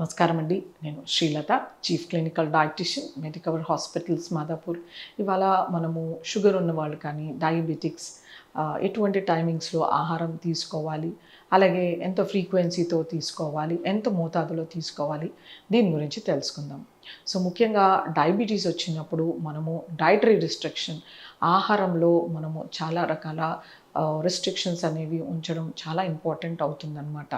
నమస్కారం అండి. నేను Srilatha chief clinical dietitian Medicover hospitals Madhapur ఇవాళ మనము షుగర్ ఉన్న వాళ్ళు కానీ డయాబెటిక్స్ ఎటువంటి టైమింగ్స్లో ఆహారం తీసుకోవాలి అలాగే ఎంత ఫ్రీక్వెన్సీతో తీసుకోవాలి ఎంత మోతాదులో తీసుకోవాలి దీని గురించి తెలుసుకుందాం. సో ముఖ్యంగా డయాబెటీస్ వచ్చినప్పుడు మనము డైటరీ రిస్ట్రిక్షన్ ఆహారంలో మనము చాలా రకాల రెస్ట్రిక్షన్స్ అనేవి ఉంచడం చాలా ఇంపార్టెంట్ అవుతుందన్నమాట.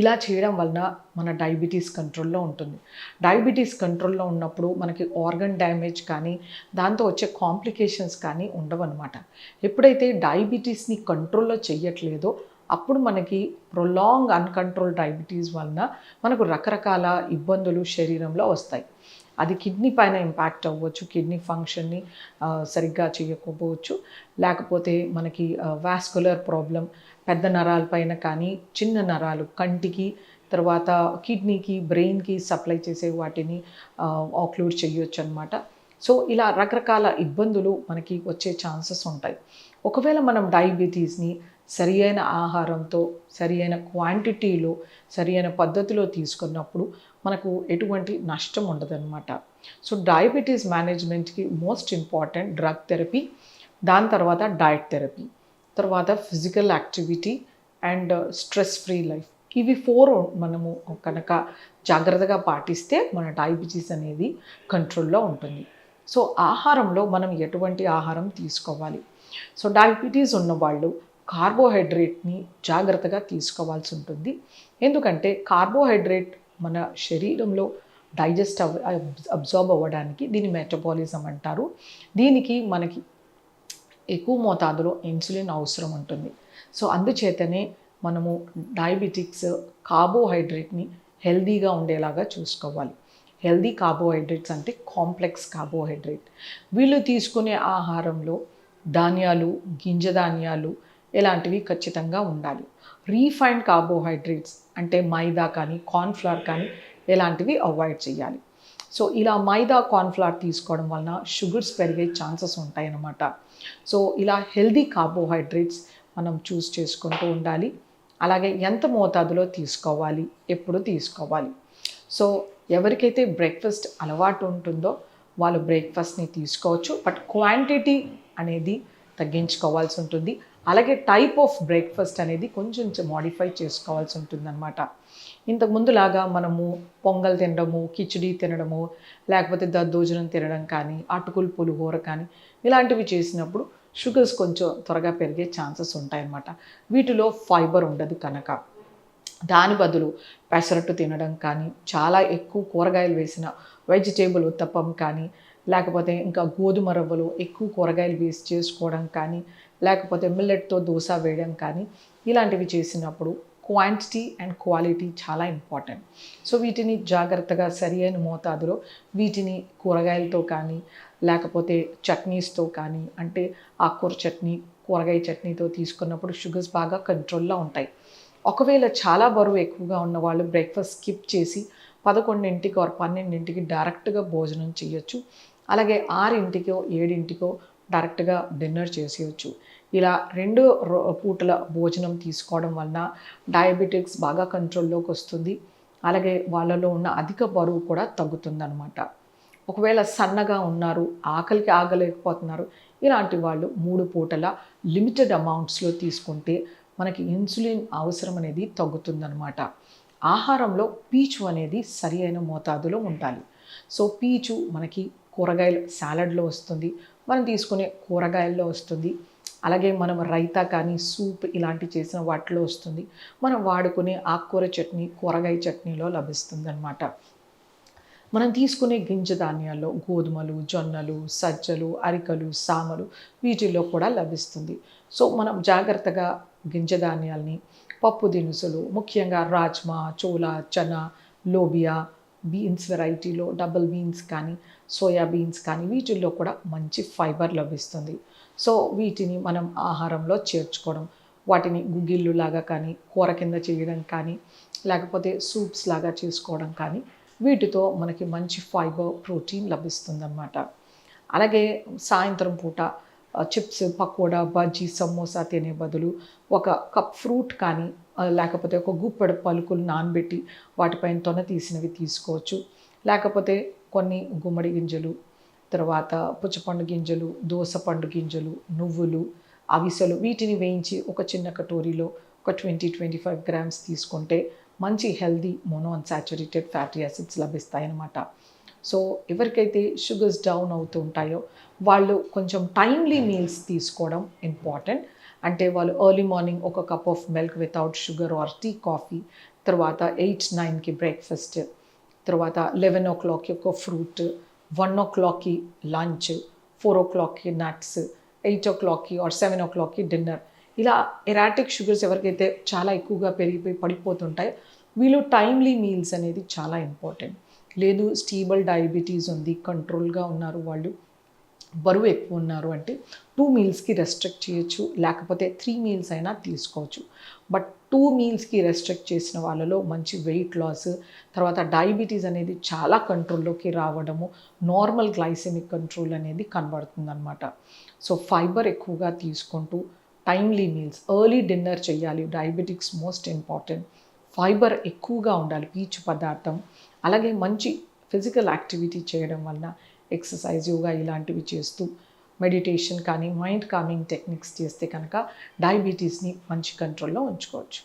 ఇలా చేయడం వలన మన డయాబెటీస్ కంట్రోల్లో ఉంటుంది. డయాబెటీస్ కంట్రోల్లో ఉన్నప్పుడు మనకి ఆర్గన్ డ్యామేజ్ కానీ దాంతో వచ్చే కాంప్లికేషన్స్ కానీ ఉండవన్నమాట. ఎప్పుడైతే డయాబెటీస్ని కంట్రోల్లో చెయ్యట్లేదో అప్పుడు మనకి ప్రొలాంగ్ అన్కంట్రోల్ డయాబెటీస్ వలన మనకు రకరకాల ఇబ్బందులు శరీరంలో వస్తాయి. అది కిడ్నీ పైన ఇంపాక్ట్ అవ్వచ్చు కిడ్నీ ఫంక్షన్ని సరిగ్గా చేయకపోవచ్చు. లేకపోతే మనకి వాస్కులర్ ప్రాబ్లం పెద్ద నరాల పైన కానీ చిన్న నరాలు కంటికి తర్వాత కిడ్నీకి బ్రెయిన్కి సప్లై చేసే వాటిని ఆక్లూడ్ చేయొచ్చు అనమాట సో ఇలా రకరకాల ఇబ్బందులు మనకి వచ్చే ఛాన్సెస్ ఉంటాయి. ఒకవేళ మనం డయాబెటీస్ని సరి అయిన ఆహారంతో సరి అయిన క్వాంటిటీలో సరి అయిన పద్ధతిలో తీసుకున్నప్పుడు మనకు ఎటువంటి నష్టం ఉండదన్నమాట. సో డయాబెటీస్ మేనేజ్మెంట్కి మోస్ట్ ఇంపార్టెంట్ డ్రగ్ థెరపీ దాని తర్వాత డయట్ థెరపీ తర్వాత physical activity and stress free life. ఇవి ఫోర్ మనము కనుక జాగ్రత్తగా పాటిస్తే మన డయాబెటీస్ అనేది కంట్రోల్లో ఉంటుంది. సో ఆహారంలో మనం ఎటువంటి ఆహారం తీసుకోవాలి? సో డయాబెటీస్ ఉన్నవాళ్ళు కార్బోహైడ్రేట్ని జాగ్రత్తగా తీసుకోవాల్సి ఉంటుంది. ఎందుకంటే కార్బోహైడ్రేట్ మన శరీరంలో డైజెస్ట్ అవ్ అబ్జార్బ్ అవ్వడానికి దీని మెటబాలిజం అంటారు. దీనికి మనకి ఎక్కువ మోతాదులో ఇన్సులిన్ అవసరం ఉంటుంది. సో అందుచేతనే మనము డయాబెటిక్స్ కార్బోహైడ్రేట్ని హెల్దీగా ఉండేలాగా చూసుకోవాలి. హెల్దీ కార్బోహైడ్రేట్స్ అంటే కాంప్లెక్స్ కార్బోహైడ్రేట్. వీళ్ళు తీసుకునే ఆహారంలో ధాన్యాలు గింజ ధాన్యాలు ఇలాంటివి ఖచ్చితంగా ఉండాలి. రీఫైన్డ్ కార్బోహైడ్రేట్స్ అంటే మైదా కానీ కార్న్ఫ్లవర్ కానీ ఇలాంటివి అవాయిడ్ చేయాలి. సో ఇలా మైదా కార్న్ఫ్లవర్ తీసుకోవడం వలన షుగర్స్ పెరిగే ఛాన్సెస్ ఉంటాయన్నమాట. సో ఇలా హెల్దీ కార్బోహైడ్రేట్స్ మనం చూస్ చేసుకుంటూ ఉండాలి. అలాగే ఎంత మోతాదులో తీసుకోవాలి? ఎప్పుడు తీసుకోవాలి? సో ఎవరికైతే బ్రేక్ఫాస్ట్ అలవాటు ఉంటుందో వాళ్ళు బ్రేక్ఫాస్ట్ని తీసుకోవచ్చు. బట్ క్వాంటిటీ అనేది తగ్గించుకోవాల్సి ఉంటుంది. అలాగే టైప్ ఆఫ్ బ్రేక్ఫాస్ట్ అనేది కొంచెం మాడిఫై చేసుకోవాల్సి ఉంటుందన్నమాట. ఇంతకు ముందులాగా మనము పొంగల్ తినడము కిచిడి తినడము లేకపోతే దద్దోజనం తినడం కానీ అటుకులు పులిహోర కానీ ఇలాంటివి చేసినప్పుడు షుగర్స్ కొంచెం త్వరగా పెరిగే ఛాన్సెస్ ఉంటాయన్నమాట. వీటిలో ఫైబర్ ఉండదు కనుక. దాని బదులు పెసరట్టు తినడం కానీ చాలా ఎక్కువ కూరగాయలు వేసిన వెజిటేబుల్ ఉత్తప్పం కానీ లేకపోతే ఇంకా గోధుమ రవ్వలు ఎక్కువ కూరగాయలు వేసి చేసుకోవడం కానీ లేకపోతే మిల్లెట్తో దోశ వేయడం కానీ ఇలాంటివి చేసినప్పుడు క్వాంటిటీ అండ్ క్వాలిటీ చాలా ఇంపార్టెంట్ సో వీటిని జాగ్రత్తగా సరి అయిన మోతాదులో వీటిని కూరగాయలతో కానీ లేకపోతే చట్నీస్తో కానీ అంటే ఆకుకూర చట్నీ కూరగాయ చట్నీతో తీసుకున్నప్పుడు షుగర్స్ బాగా కంట్రోల్లో ఉంటాయి. ఒకవేళ చాలా బరువు ఎక్కువగా ఉన్న వాళ్ళు బ్రేక్ఫాస్ట్ స్కిప్ చేసి పదకొండింటికి ఆర్ పన్నెండింటికి డైరెక్ట్గా భోజనం చేయొచ్చు. అలాగే ఆరింటికో ఏడింటికో డైరెక్ట్గా డిన్నర్ చేసేయచ్చు. ఇలా రెండు రో- పూటల భోజనం తీసుకోవడం వలన డయాబెటిక్స్ బాగా కంట్రోల్లోకి వస్తుంది. అలాగే వాళ్ళలో ఉన్న అధిక బరువు కూడా తగ్గుతుందన్నమాట. ఒకవేళ సన్నగా ఉన్నారు ఆకలికి ఆగలేకపోతున్నారు ఇలాంటి వాళ్ళు మూడు పూటల లిమిటెడ్ అమౌంట్స్లో తీసుకుంటే మనకి ఇన్సులిన్ అవసరం అనేది తగ్గుతుందన్నమాట. ఆహారంలో పీచు అనేది సరి అయిన మోతాదులో ఉండాలి. సో పీచు మనకి కూరగాయలు సాలడ్లో వస్తుంది. మనం తీసుకునే కూరగాయల్లో వస్తుంది. అలాగే మనం రైతా కానీ సూప్ ఇలాంటి చేసిన వాటిలో వస్తుంది. మనం వాడుకునే ఆకుకూర చట్నీ కూరగాయ చట్నీలో లభిస్తుంది అనమాట మనం తీసుకునే గింజ ధాన్యాల్లో గోధుమలు జొన్నలు సజ్జలు అరికలు సామలు వీటిల్లో కూడా లభిస్తుంది. సో మనం జాగ్రత్తగా గింజ ధాన్యాల్ని పప్పు దినుసులు ముఖ్యంగా రాజ్మా చోలా చనా లోబియా బీన్స్ వెరైటీలో డబుల్ బీన్స్ కానీ సోయా బీన్స్ కానీ వీటిల్లో కూడా మంచి ఫైబర్ లభిస్తుంది. సో వీటిని మనం ఆహారంలో చేర్చుకోవడం వాటిని గుగ్గిళ్ళు లాగా కానీ కూర కింద చేయడం కానీ లేకపోతే సూప్స్ లాగా చేసుకోవడం కానీ వీటితో మనకి మంచి ఫైబర్ ప్రోటీన్ లభిస్తుందన్నమాట. అలాగే సాయంత్రం పూట చిప్స్ పకోడా బజ్జీ సమోసా తినే బదులు ఒక కప్ ఫ్రూట్ కానీ లేకపోతే ఒక గుప్పెడు పలుకులు నానబెట్టి వాటిపైన తొన తీసినవి తీసుకోవచ్చు. లేకపోతే కొన్ని గుమ్మడి గింజలు తర్వాత పుచ్చపండు గింజలు దోసపండు గింజలు నువ్వులు అవిసెలు వీటిని వేయించి ఒక చిన్న కటోరీలో ఒక ట్వంటీ ట్వంటీ ఫైవ్ గ్రామ్స్ తీసుకుంటే మంచి healthy mono unsaturated fatty acids లభిస్తాయి అన్నమాట సో ఎవరికైతే షుగర్స్ డౌన్ అవుతూ ఉంటాయో వాళ్ళు కొంచెం టైమ్లీ మీల్స్ తీసుకోవడం ఇంపార్టెంట్. అంటే వాళ్ళు ఎర్లీ మార్నింగ్ ఒక cup of milk without sugar or tea coffee తర్వాత ఎయిట్ నైన్కి బ్రేక్ఫాస్ట్ తర్వాత లెవెన్ ఓ క్లాక్కి ఒక ఫ్రూట్ వన్ ఓ క్లాక్కి లంచ్ ఫోర్ ఓ క్లాక్కి నట్స్ ఎయిట్ ఓ క్లాక్కి ఆర్ సెవెన్ ఓ క్లాక్కి డిన్నర్ ఇలా ఎరాటిక్ షుగర్స్ ఎవరికైతే చాలా ఎక్కువగా పెరిగిపోయి పడిపోతుంటాయో వీళ్ళు టైమ్లీ మీల్స్ అనేది చాలా ఇంపార్టెంట్ లేదు స్టీబుల్ డయాబెటీస్ ఉంది కంట్రోల్గా ఉన్నారు వాళ్ళు బరువు ఎక్కువ ఉన్నారు అంటే టూ మీల్స్కి రెస్ట్రిక్ట్ చేయొచ్చు లేకపోతే త్రీ మీల్స్ అయినా తీసుకోవచ్చు. బట్ టూ మీల్స్కి రెస్ట్రిక్ట్ చేసిన వాళ్ళలో మంచి వెయిట్ లాస్ తర్వాత డయాబెటీస్ అనేది చాలా కంట్రోల్లోకి రావడము నార్మల్ గ్లైసెమిక్ కంట్రోల్ అనేది కనబడుతుందన్నమాట. సో ఫైబర్ ఎక్కువగా తీసుకుంటూ టైమ్లీ మీల్స్ ఎర్లీ డిన్నర్ చేయాలి డయాబెటిక్స్ మోస్ట్ ఇంపార్టెంట్ ఫైబర్ ఎక్కువగా ఉండాలి పీచు పదార్థం అలాగే మంచి ఫిజికల్ యాక్టివిటీ చేయడం వలన ఎక్సర్సైజ్ యోగా ఇలాంటివి చేస్తూ మెడిటేషన్ కానీ మైండ్ కామింగ్ టెక్నిక్స్ చేస్తే కనుక డయాబెటీస్ని మంచి కంట్రోల్లో ఉంచుకోవచ్చు.